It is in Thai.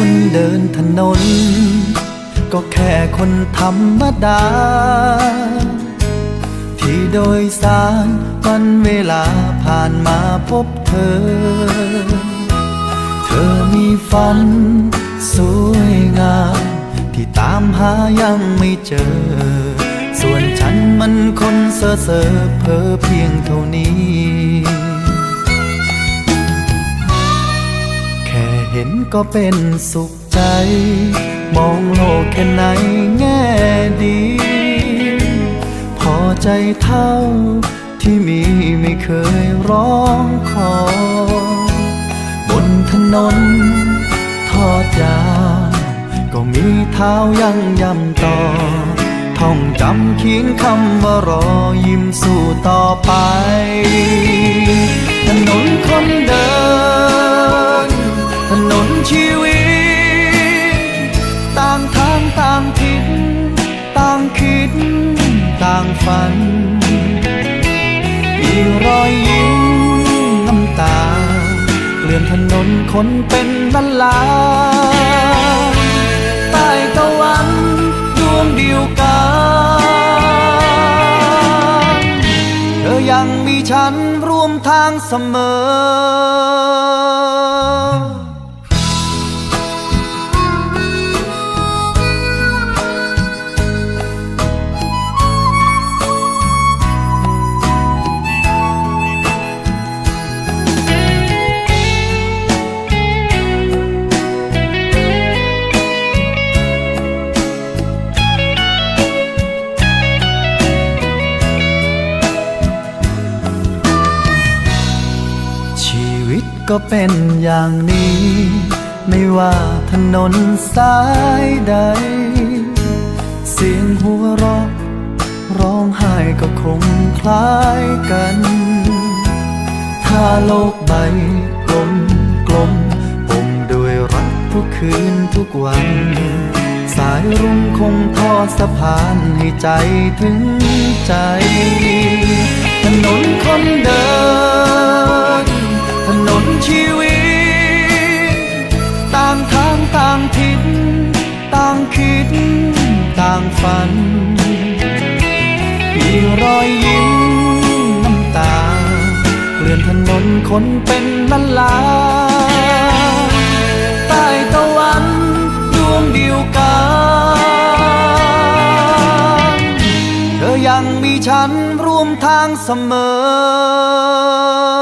คนเดินถนน ก็แค่คนธรรมดา ที่โดยสารวันเวลาผ่านมาพบเธอ เธอมีฝันสวยงาม ที่ตามหายังไม่เจอ ส่วนฉันมันคนเซ่อเซ่อเพอเพียงเท่านี้ ห็นก็เป็นสุขใจ มองโลกแค่ไหนแง่ดี พอใจเท่าที่มีไม่เคยร้องขอ บนถนนทอดยาวก็มีเท้ายังย่ำต่อ ท่องจำเขียนคำว่ารอยิ้มสู้ต่อไป ถนนคนเดินางฝัน มีรอยยิ้มน้ำตา เกลื่อนถนนคนเป็นล้านลาใต้ตะวันดวงเดียวกันเธอยังมีฉันร่วมทางเสมอ ก็เป็นอย่างนี้ ไม่ว่าถนนสายใด เสียงหัวเราะร้องไห้ก็คงคล้ายกัน ถ้าโลกใบกลมกลมผมด้วยรักทุกคืนทุกวัน สายรุ้งคงทอดสะพานให้ใจถึงใจางฝัน มีรอยยิ้มน้ำตาเกลื่อนถนนคนเป็นล้านลาใต้ตะวันดวงเดียวกันเธอยังมีฉันร่วมทางเสมอ